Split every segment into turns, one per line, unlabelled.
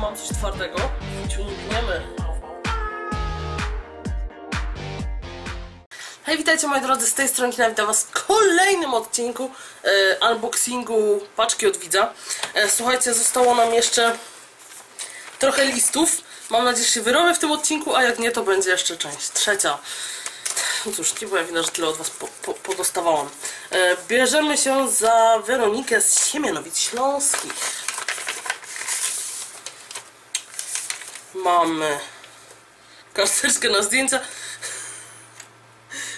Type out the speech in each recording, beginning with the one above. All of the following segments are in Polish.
mam coś twardego. Ciągniemy. Hej, witajcie moi drodzy, z tej strony witam was w kolejnym odcinku e, unboxingu paczki od widza. E, słuchajcie, zostało nam jeszcze trochę listów. Mam nadzieję, że się wyrobię w tym odcinku, a jak nie, to będzie jeszcze część trzecia. No cóż, nie była wina, że tyle od was po, po, podostawałam. E, bierzemy się za Weronikę z Siemianowic Śląskich. Mamy karteczkę na zdjęcia.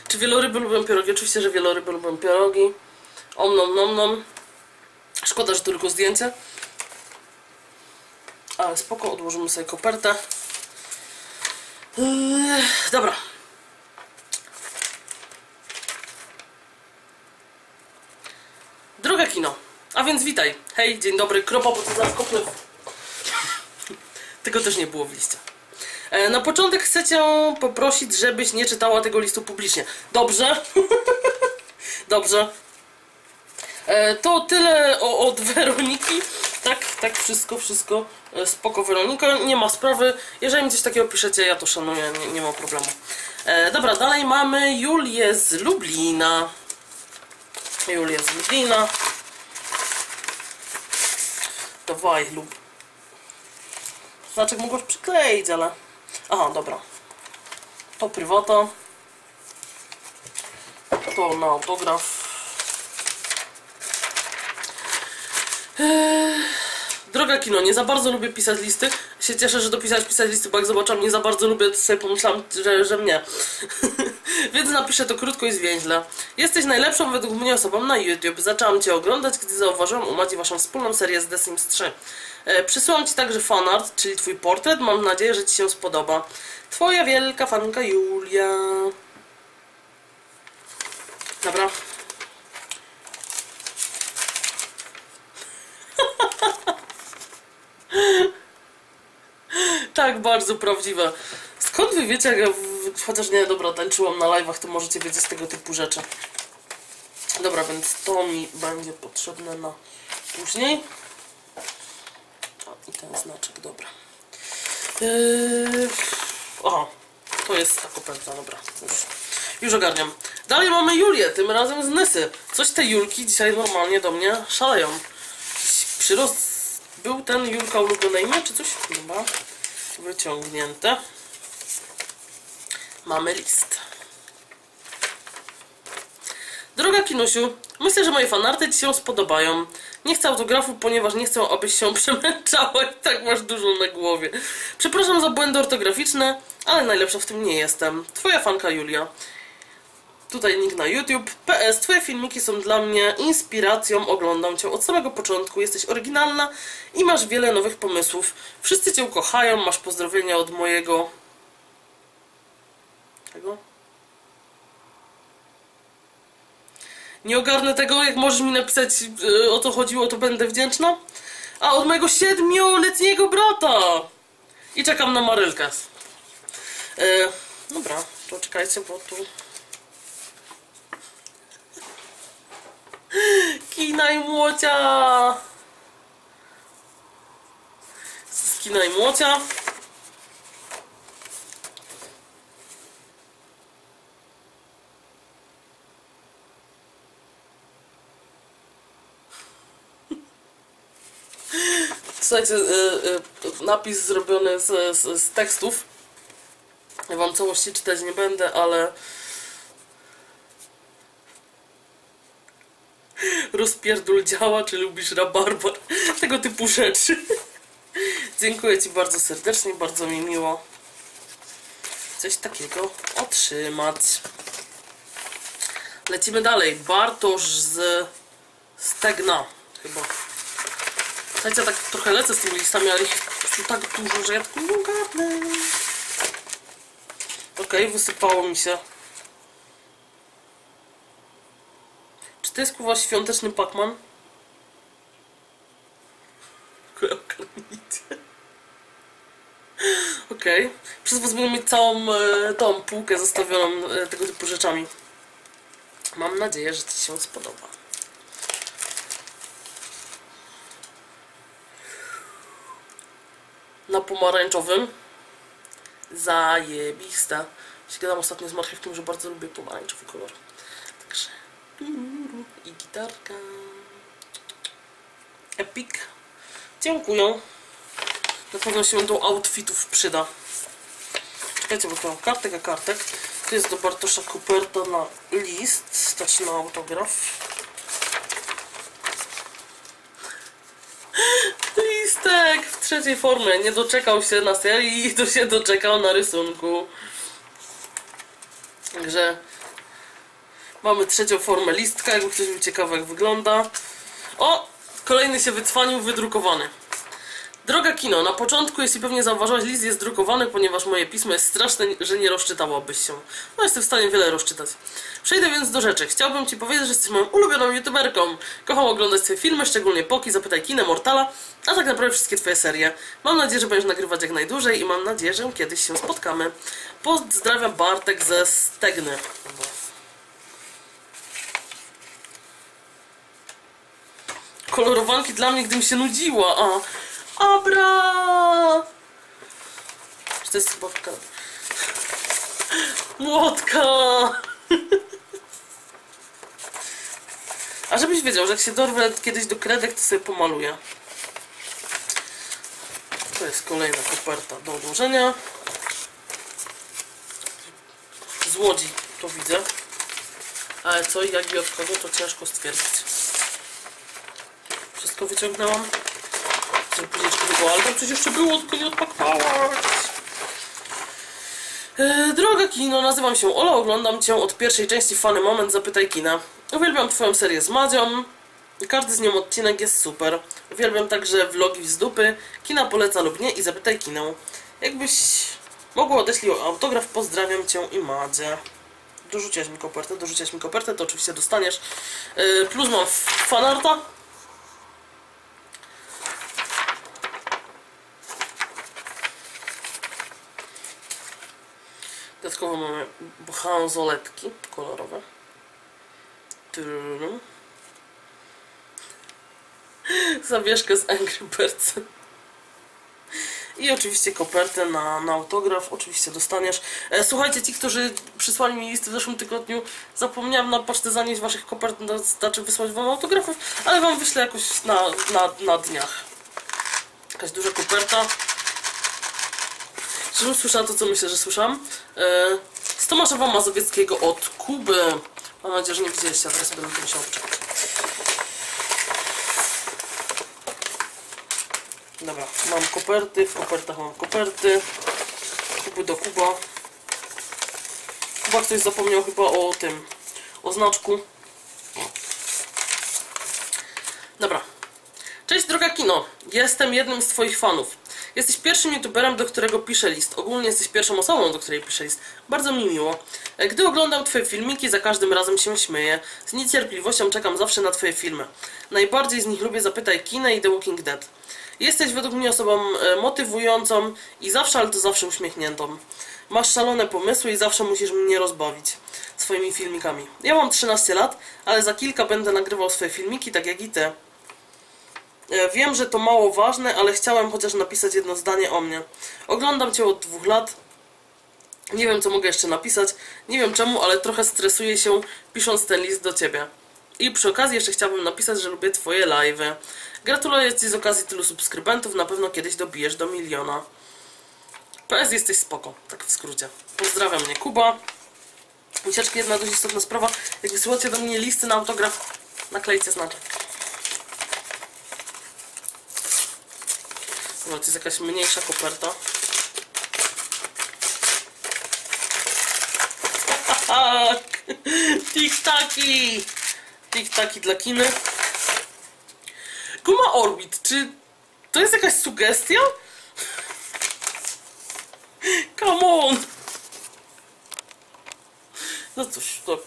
Czy wieloryby lubią pierogi? Oczywiście, że wieloryby lubią pierogi. Om nom nom nom. Szkoda, że tylko zdjęcie. Ale spoko, odłożymy sobie kopertę. Yy, dobra. Droga kino. A więc witaj. Hej, dzień dobry. Kropa, bo to zaraz. Tego też nie było w liście. E, Na początek chcę cię poprosić, żebyś nie czytała tego listu publicznie. Dobrze? Dobrze. E, To tyle od Weroniki. Tak, tak, wszystko, wszystko. E, Spoko Weronika, nie ma sprawy. Jeżeli mi coś takiego piszecie, ja to szanuję, nie, nie ma problemu. Dobra, dalej mamy Julię z Lublina. Julię z Lublina. Dawaj, lub. Znaczek mogłaś przykleić, ale... Aha, dobra. To prywata. To na autograf. Eee, Droga kino, nie za bardzo lubię pisać listy. Się cieszę, że dopisać pisać listy, bo jak zobaczyłam, nie za bardzo lubię, to sobie pomyślałam, że, że mnie. Więc napiszę to krótko i zwięźle. Jesteś najlepszą według mnie osobą na YouTube. Zaczęłam Cię oglądać, gdy zauważyłam u Madzi Waszą wspólną serię z The Sims 3. E, Ci także fanart, czyli Twój portret. Mam nadzieję, że Ci się spodoba. Twoja wielka fanka Julia. Dobra. Tak, bardzo prawdziwe. Skąd wy wiecie, jak ja w... chociaż nie, dobra, tańczyłam na live'ach, to możecie wiedzieć tego typu rzeczy. Dobra, więc to mi będzie potrzebne na później. O, i ten znaczek, dobra. Yy... Aha, to jest ta koperta, dobra, już, już ogarniam. Dalej mamy Julię, tym razem z Nysy. Coś te Julki dzisiaj normalnie do mnie szaleją. Jakiś przyrost był ten Julka ulubione imię, czy coś? Dobra, wyciągnięte. Mamy list. Droga Kinusiu, myślę, że moje fanarty Ci się spodobają. Nie chcę autografu, ponieważ nie chcę, abyś się przemęczała i tak masz dużo na głowie. Przepraszam za błędy ortograficzne, ale najlepsza w tym nie jestem. Twoja fanka Julia. Tutaj link na YouTube. PS, Twoje filmiki są dla mnie inspiracją. Oglądam Cię od samego początku. Jesteś oryginalna i masz wiele nowych pomysłów. Wszyscy Cię kochają. Masz pozdrowienia od mojego... Tego? Nie ogarnę tego, jak możesz mi napisać yy, o co chodziło, to będę wdzięczna. A od mojego siedmioletniego brata! I czekam na Marylkę. Yy, dobra, to czekajcie, bo tu... Kina i młocia! Z kina i młocia. Słuchajcie, y, y, napis zrobiony z, z, z tekstów. Ja wam całości czytać nie będę, ale rozpierdol działa, czy lubisz rabarbar, tego typu rzeczy. Dziękuję Ci bardzo serdecznie, bardzo mi miło coś takiego otrzymać. Lecimy dalej. Bartosz z Stegna chyba. Słuchajcie, ja tak trochę lecę z tymi listami, ale ich tak dużo, że ja tylko nie. Okej, okay, wysypało mi się. Czy to jest kurwa świąteczny Pac-Man? Okej. Okay. Przez was będę mieć całą e, tą półkę zostawioną e, tego typu rzeczami. Mam nadzieję, że Ci się spodoba. na pomarańczowym. Zajebista. Się gadam ostatnio z marchewkiem, że bardzo lubię pomarańczowy kolor. Także... Gitarka. Epic. Dziękuję. Na pewno się do outfitów przyda. Czekajcie, bo tu mam kartek, a kartek. To jest do Bartosza Kuperta na list, znaczy na autograf. Listek w trzeciej formie. Nie doczekał się na serii to się doczekał na rysunku. Także mamy trzecią formę listka, jakby ktoś był ciekawy jak wygląda. O! Kolejny się wycwanił, wydrukowany. Droga kino, na początku, jeśli pewnie zauważyłaś, list jest drukowany, ponieważ moje pismo jest straszne, że nie rozczytałabyś się. No jestem w stanie wiele rozczytać. Przejdę więc do rzeczy. Chciałbym Ci powiedzieć, że jesteś moją ulubioną youtuberką. Kocham oglądać Twoje filmy, szczególnie Poki, Zapytaj Kina, Mortala, a tak naprawdę wszystkie Twoje serie. Mam nadzieję, że będziesz nagrywać jak najdłużej i mam nadzieję, że kiedyś się spotkamy. Pozdrawiam Bartek ze Stegny. Kolorowanki dla mnie, gdybym się nudziła. A, Abra! Czy to jest chyba Młotka! A żebyś wiedział, że jak się dorwę kiedyś do kredek, to sobie pomaluję. To jest kolejna koperta do odłożenia. Z Łodzi to widzę. Ale co, jak je odchodzą, to ciężko stwierdzić. Wyciągnęłam. Chcę później jeszcze było, ale coś jeszcze było, tylko nie odpakowałaś. E, droga kino, nazywam się Ola, oglądam Cię od pierwszej części Fany Moment Zapytaj Kina. Uwielbiam Twoją serię z Madzią. Każdy z nią odcinek jest super. Uwielbiam także vlogi z dupy. Kina poleca lub nie i Zapytaj Kinę. Jakbyś mogła odeślij autograf, pozdrawiam Cię i Madzie. Dorzuciłaś mi kopertę, dorzuciłaś mi kopertę, to oczywiście dostaniesz. E, plus mam fanarta. Dodatkowo mamy bransoletki kolorowe. Tudum. Zawieszkę z Angry Birds. I oczywiście kopertę na, na autograf, oczywiście dostaniesz. E, słuchajcie, ci, którzy przysłali mi listy w zeszłym tygodniu, zapomniałam na pocztę zanieść waszych kopert, znaczy wysłać wam autografów, ale wam wyślę jakoś na, na, na dniach. Jakaś duża koperta. Żebym słyszała to, co myślę, że słyszałam. E, z Tomaszowa Mazowieckiego od Kuby. Mam nadzieję, że nie widzieliście, a teraz będę to musiał czekać. Dobra, mam koperty, w kopertach mam koperty. Kuby do Kuba. Kuba ktoś zapomniał chyba o tym, o znaczku. Dobra. Cześć droga kino, jestem jednym z twoich fanów. Jesteś pierwszym youtuberem, do którego piszę list. Ogólnie jesteś pierwszą osobą, do której piszę list. Bardzo mi miło. Gdy oglądam Twoje filmiki, za każdym razem się śmieję. Z niecierpliwością czekam zawsze na Twoje filmy. Najbardziej z nich lubię Zapytaj Kina i The Walking Dead. Jesteś według mnie osobą motywującą i zawsze, ale to zawsze uśmiechniętą. Masz szalone pomysły i zawsze musisz mnie rozbawić swoimi filmikami. Ja mam 13 lat, ale za kilka będę nagrywał swoje filmiki, tak jak i Ty. Wiem, że to mało ważne, ale chciałem chociaż napisać jedno zdanie o mnie. Oglądam Cię od dwóch lat. Nie wiem, co mogę jeszcze napisać. Nie wiem czemu, ale trochę stresuję się pisząc ten list do Ciebie. I przy okazji jeszcze chciałbym napisać, że lubię Twoje live'y. Gratuluję Ci z okazji tylu subskrybentów. Na pewno kiedyś dobijesz do miliona. PS jesteś spoko, tak w skrócie. Pozdrawiam mnie Kuba. Ucieczki jedna dość istotna sprawa. Jak wysyłacie do mnie listy na autograf, naklejcie znaczek. No, to jest jakaś mniejsza koperta. Tak! Tik-taki! Tik-taki dla kiny. Guma Orbit, czy to jest jakaś sugestia? Come on! No cóż, to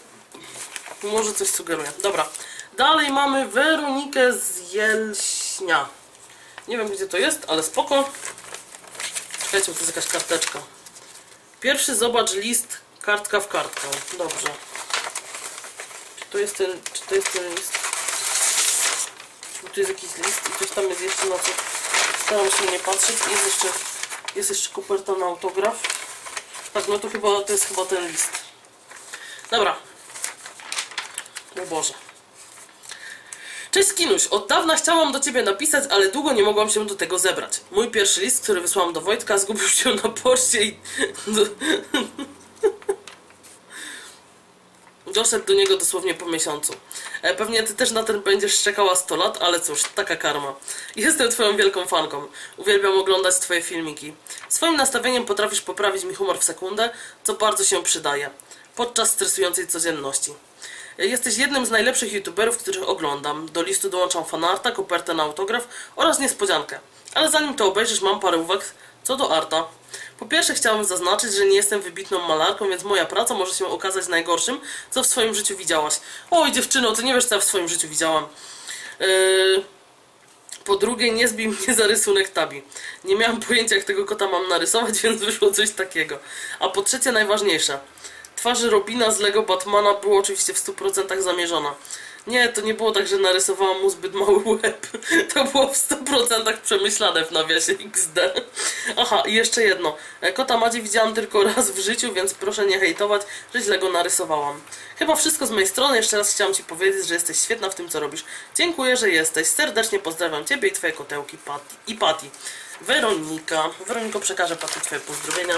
może coś sugeruje. Dobra. Dalej mamy Weronikę z Jelśnia. Nie wiem gdzie to jest, ale spoko. Czekajcie, bo to jest jakaś karteczka. Pierwszy zobacz list kartka w kartkę. Dobrze. Czy to jest ten, czy to jest ten list? Czy tu jest jakiś list i coś tam jest jeszcze na co staram się nie patrzeć. Jest jeszcze Jest jeszcze koperta na autograf. Tak, no to chyba to jest chyba ten list. Dobra. O Boże. Cześć Kinuś, od dawna chciałam do Ciebie napisać, ale długo nie mogłam się do tego zebrać. Mój pierwszy list, który wysłałam do Wojtka, zgubił się na poczcie i... Doszedł do niego dosłownie po miesiącu. E, Pewnie ty też na ten będziesz czekała 100 lat, ale cóż, taka karma. Jestem twoją wielką fanką. Uwielbiam oglądać twoje filmiki. Swoim nastawieniem potrafisz poprawić mi humor w sekundę, co bardzo się przydaje. Podczas stresującej codzienności. Jesteś jednym z najlepszych youtuberów, których oglądam. Do listu dołączam fanarta, kopertę na autograf oraz niespodziankę. Ale zanim to obejrzysz, mam parę uwag co do arta. Po pierwsze chciałam zaznaczyć, że nie jestem wybitną malarką, więc moja praca może się okazać najgorszym, co w swoim życiu widziałaś. Oj dziewczyno, ty nie wiesz co ja w swoim życiu widziałam. Yy... Po drugie, nie zbij mnie za rysunek tabi. Nie miałam pojęcia, jak tego kota mam narysować, więc wyszło coś takiego. A po trzecie, najważniejsze. Twarzy Robina z Lego Batmana było oczywiście w 100% zamierzona. Nie, to nie było tak, że narysowałam mu zbyt mały łeb. To było w 100% przemyślane w nawiasie XD. Aha, i jeszcze jedno. E, Kota Madzi widziałam tylko raz w życiu, więc proszę nie hejtować, że źle go narysowałam. Chyba wszystko z mojej strony. Jeszcze raz chciałam Ci powiedzieć, że jesteś świetna w tym, co robisz. Dziękuję, że jesteś. Serdecznie pozdrawiam Ciebie i Twoje kotełki Patty i Patty. Weronika. Weroniko, przekażę Patty Twoje pozdrowienia.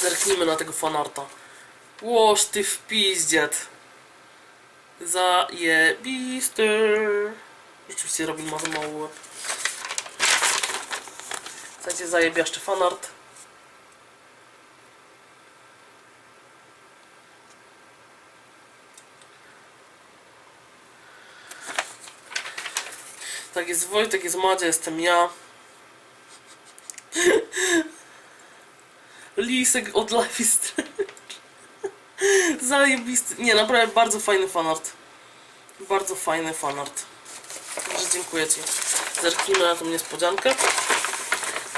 Zerknijmy na tego fanarta. Łoż ty w pizdziet. Zajebisty. Rzeczywiście Robin ma za mały łeb. Słuchajcie, zajebiaszczy fanart. Tak jest Wojtek, jest Madzia, jestem ja. Lisek od Life is Strange. Zajebisty. Nie, naprawdę bardzo fajny fanart. Bardzo fajny fanart. Także dziękuję Ci. Zerknijmy na tą niespodziankę.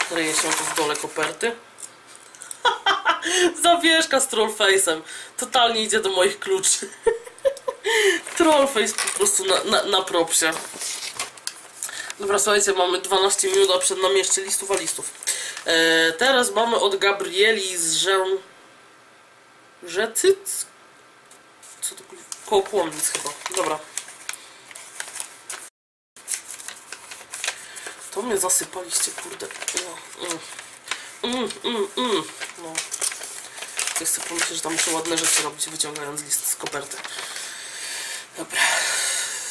Kryje się tu w dole koperty. Zawieszka z trollface'em. Totalnie idzie do moich kluczy. Trollface po prostu na, na, na propsie. Dobra, słuchajcie, mamy 12 minut, a przed nami jeszcze listów a listów. E, teraz mamy od Gabrieli z Rzę... Rzecyc? Co to? Koło Płomnic chyba. Dobra. To mnie zasypaliście, kurde. No, mm. Mm, mm, mm. No. Chcę pomyśleć, że tam muszę ładne rzeczy robić, wyciągając list z koperty. Dobra.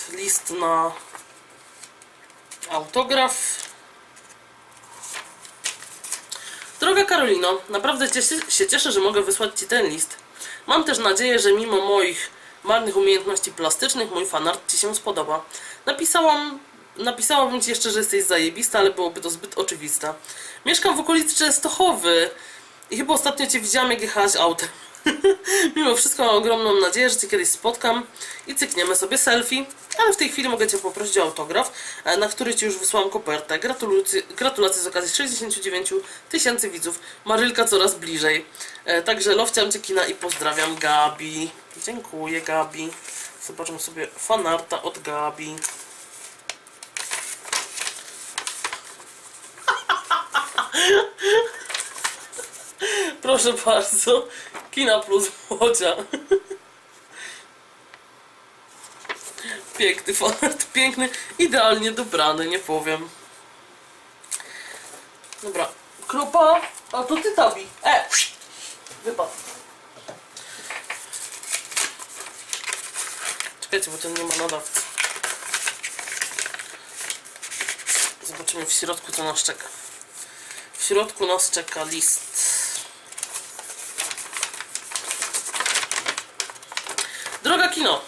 List na autograf. Droga Karolino, naprawdę się cieszę, że mogę wysłać Ci ten list. Mam też nadzieję, że mimo moich marnych umiejętności plastycznych mój fanart Ci się spodoba. Napisałam, napisałabym Ci jeszcze, że jesteś zajebista, ale byłoby to zbyt oczywiste. Mieszkam w okolicy Częstochowy i chyba ostatnio Cię widziałam, jak jechałaś autem. Mimo wszystko mam ogromną nadzieję, że Cię kiedyś spotkam i cykniemy sobie selfie, ale w tej chwili mogę Cię poprosić o autograf, e, na który Ci już wysłałam kopertę. Gratulacje, gratulacje z okazji 69 tysięcy widzów. Marylka coraz bliżej. E, Także lowciam Cię kina i pozdrawiam Gabi. Dziękuję Gabi. Zobaczmy sobie fanarta od Gabi. Proszę bardzo. Kina plus młodzia. Piękny fanart, piękny, idealnie dobrany, nie powiem. Dobra, kropa, a to ty tabi. E, wypadł. Czekajcie, bo ten nie ma nadawcy. Zobaczymy w środku, co nas czeka. W środku nas czeka list. Droga kino,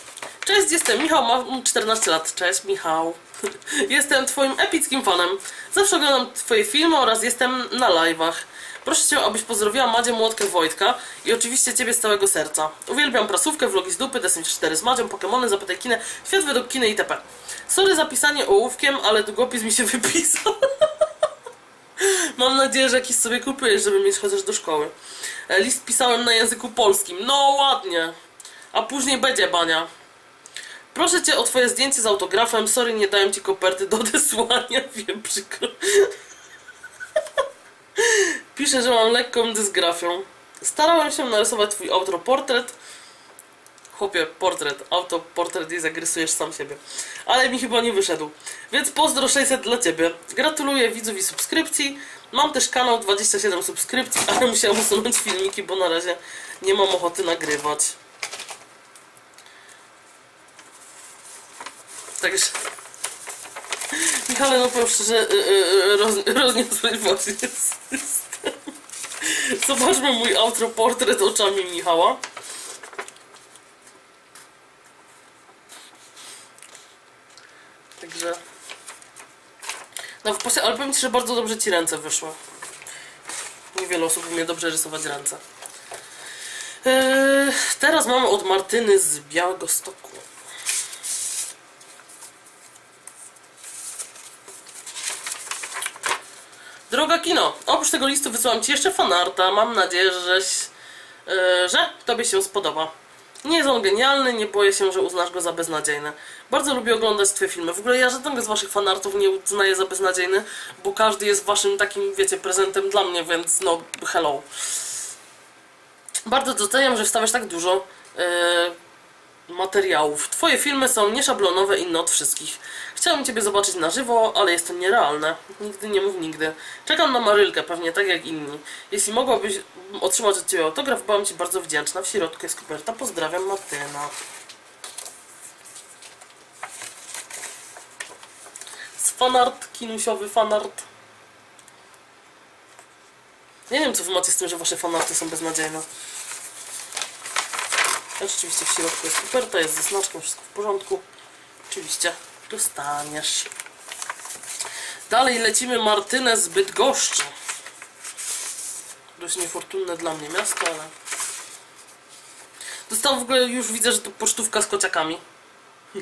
cześć, jestem Michał, mam 14 lat. Cześć Michał. Jestem twoim epickim fanem. Zawsze oglądam twoje filmy oraz jestem na live'ach. Proszę cię, abyś pozdrowiła Madzie Młotkę Wojtka i oczywiście ciebie z całego serca. Uwielbiam prasówkę, vlogi z dupy, Destiny 4 z Madzią, Pokemony, Zapytaj Kinę, Świat według Kiny itp. Sorry za pisanie ołówkiem, ale długopis mi się wypisał. Mam nadzieję, że jakiś sobie kupujesz, żeby mieć chociaż do szkoły. E, List pisałem na języku polskim. No ładnie. A później będzie bania. Proszę cię o twoje zdjęcie z autografem. Sorry, nie dałem ci koperty do odesłania. Wiem, przykro. pisze, że mam lekką dysgrafią. Starałem się narysować twój autoportret. Chłopie, portret, autoportret i zagrysujesz sam siebie. Ale mi chyba nie wyszedł. Więc pozdro 600 dla ciebie. Gratuluję widzów i subskrypcji. Mam też kanał 27 subskrypcji, ale musiałam usunąć filmiki, bo na razie nie mam ochoty nagrywać. Także... Michale, no powiem szczerze, y, y, roz, rozniosłeś właśnie system. Zobaczmy mój autoportret oczami Michała. Także... No, ale powiem Ci, że bardzo dobrze Ci ręce wyszły. Niewiele osób umie dobrze rysować ręce. Eee, teraz mamy od Martyny z Białegostoku. Droga kino, oprócz tego listu wysyłam Ci jeszcze fanarta. Mam nadzieję, żeś, yy, że Tobie się spodoba. Nie jest on genialny, nie boję się, że uznasz go za beznadziejny. Bardzo lubię oglądać Twoje filmy. W ogóle ja żadnego z Waszych fanartów nie uznaję za beznadziejny, bo każdy jest Waszym takim, wiecie, prezentem dla mnie, więc no, hello. Bardzo doceniam, że wstawiasz tak dużo yy, materiałów. Twoje filmy są nieszablonowe, inne od wszystkich. Chciałem Ciebie zobaczyć na żywo, ale jest to nierealne. Nigdy nie mów nigdy. Czekam na Marylkę, pewnie tak jak inni. Jeśli mogłabyś otrzymać od Ciebie autograf, byłam Ci bardzo wdzięczna. W środku jest koperta. Pozdrawiam, Martyna. Z fanart, kinusiowy fanart. Nie wiem, co Wy macie z tym, że Wasze fanarty są beznadziejne. Ja rzeczywiście w środku jest koperta, jest ze znaczką, wszystko w porządku. Oczywiście dostaniesz. Dalej lecimy Martynę z Bydgoszczy. Dość niefortunne dla mnie miasto, ale... Dostałam w ogóle, już widzę, że to pocztówka z kociakami.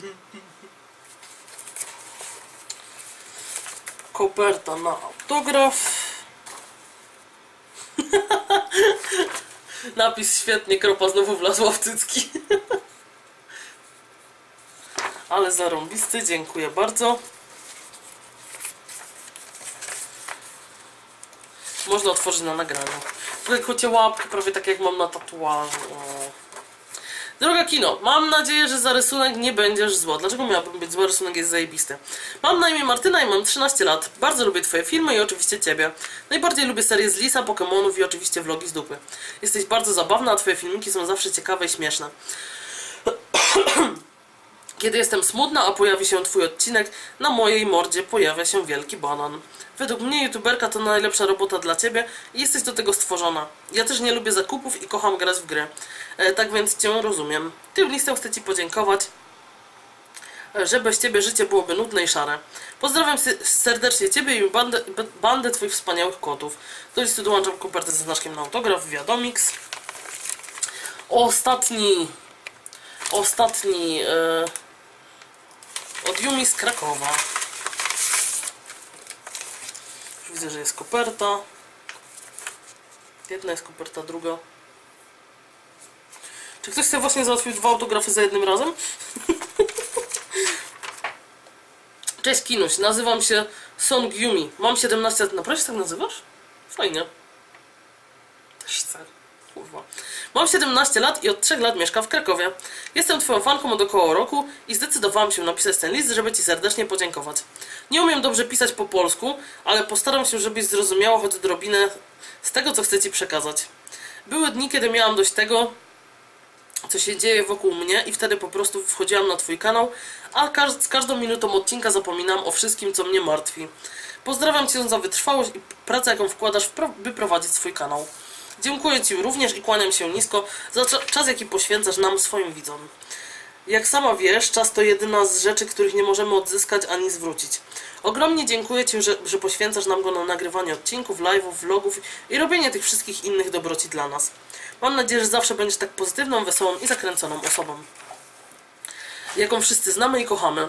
Koperta na autograf. Napis świetnie, kropa znowu wlazła w cycki. Ale zarąbisty, dziękuję bardzo. Można otworzyć na nagraniu. Tutaj kocie łapki, prawie tak jak mam na tatuażu. O. Droga kino, mam nadzieję, że za rysunek nie będziesz zła. Dlaczego miałabym być zła? Rysunek jest zajebisty. Mam na imię Martyna i mam 13 lat. Bardzo lubię twoje filmy i oczywiście ciebie. Najbardziej lubię serię z Lisa, Pokémonów i oczywiście vlogi z dupy. Jesteś bardzo zabawna, a twoje filmiki są zawsze ciekawe i śmieszne. Kiedy jestem smutna, a pojawi się twój odcinek, na mojej mordzie pojawia się wielki banan. Według mnie youtuberka to najlepsza robota dla ciebie i jesteś do tego stworzona. Ja też nie lubię zakupów i kocham grać w gry. E, tak więc cię rozumiem. Tym listem chcę ci podziękować, e, że bez ciebie życie byłoby nudne i szare. Pozdrawiam serdecznie ciebie i bandę, bandę twoich wspaniałych kotów. Do listu dołączam kopertę ze znaczkiem na autograf, wiadomix. Ostatni, ostatni... Yy od Yumi z Krakowa. Widzę, że jest koperta. Jedna jest koperta, druga. Czy ktoś chce właśnie załatwić dwa autografy za jednym razem? Cześć Kinuś, nazywam się Song Yumi. Mam 17 lat. Naprawdę się tak nazywasz? Fajnie. Też chcę. Kurwa. Mam 17 lat i od 3 lat mieszkam w Krakowie. Jestem twoją fanką od około roku i zdecydowałam się napisać ten list, żeby ci serdecznie podziękować. Nie umiem dobrze pisać po polsku, ale postaram się, żebyś zrozumiała choć odrobinę z tego, co chcę ci przekazać. Były dni, kiedy miałam dość tego, co się dzieje wokół mnie i wtedy po prostu wchodziłam na twój kanał, a z każdą minutą odcinka zapominam o wszystkim, co mnie martwi. Pozdrawiam cię za wytrwałość i pracę, jaką wkładasz, by prowadzić swój kanał. Dziękuję Ci również i kłaniam się nisko za czas, jaki poświęcasz nam, swoim widzom. Jak sama wiesz, czas to jedyna z rzeczy, których nie możemy odzyskać ani zwrócić. Ogromnie dziękuję Ci, że, że poświęcasz nam go na nagrywanie odcinków, live'ów, vlogów i robienie tych wszystkich innych dobroci dla nas. Mam nadzieję, że zawsze będziesz tak pozytywną, wesołą i zakręconą osobą. Jaką wszyscy znamy i kochamy.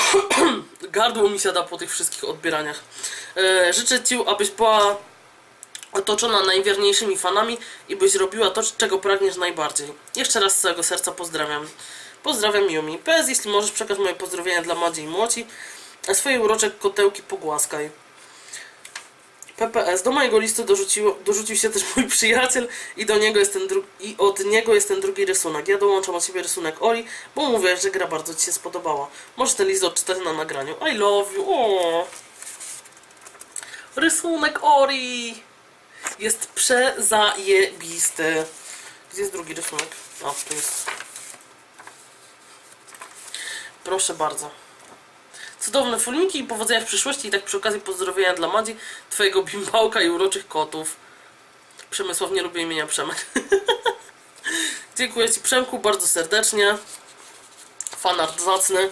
Gardło mi siada po tych wszystkich odbieraniach. E, życzę Ci, abyś była otoczona najwierniejszymi fanami i byś robiła to, czego pragniesz najbardziej. Jeszcze raz z całego serca pozdrawiam. Pozdrawiam Yumi. PS, jeśli możesz przekaz moje pozdrowienia dla Madzi i Młoci, a swoje urocze kotełki pogłaskaj. PPS. Do mojego listu dorzucił, dorzucił się też mój przyjaciel i do niego jest ten i od niego jest ten drugi rysunek. Ja dołączam od siebie rysunek Ori, bo mówię, że gra bardzo Ci się spodobała. Może ten list odczytać na nagraniu. I love you. Rysunek Ori jest przezajebisty. Gdzie jest drugi rysunek? O, tu jest. Proszę bardzo. Cudowne filmiki i powodzenia w przyszłości i tak przy okazji pozdrowienia dla Madzi, twojego bimbałka i uroczych kotów. Przemysław nie lubi imienia Przemek. Dziękuję Ci Przemku bardzo serdecznie. Fanart zacny.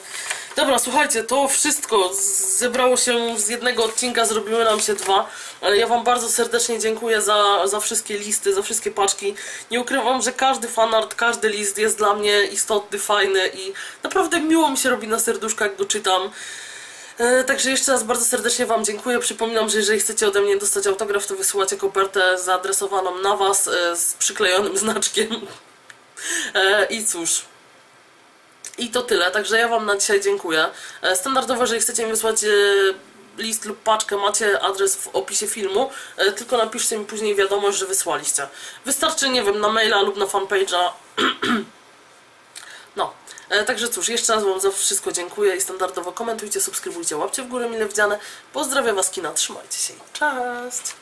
Dobra, słuchajcie, to wszystko zebrało się z jednego odcinka, zrobiły nam się dwa, ja Wam bardzo serdecznie dziękuję za, za wszystkie listy, za wszystkie paczki. Nie ukrywam, że każdy fanart, każdy list jest dla mnie istotny, fajny i naprawdę miło mi się robi na serduszko, jak go czytam. E, Także jeszcze raz bardzo serdecznie Wam dziękuję. Przypominam, że jeżeli chcecie ode mnie dostać autograf, to wysyłacie kopertę zaadresowaną na Was e, z przyklejonym znaczkiem. E, I cóż. I to tyle, także ja Wam na dzisiaj dziękuję. E, Standardowo, jeżeli chcecie mi wysłać e, list lub paczkę, macie adres w opisie filmu, e, tylko napiszcie mi później wiadomość, że wysłaliście. Wystarczy, nie wiem, na maila lub na fanpage'a. No, także cóż, jeszcze raz Wam za wszystko dziękuję i standardowo komentujcie, subskrybujcie, łapcie w górę mile widziane. Pozdrawiam Was kina, trzymajcie się cześć!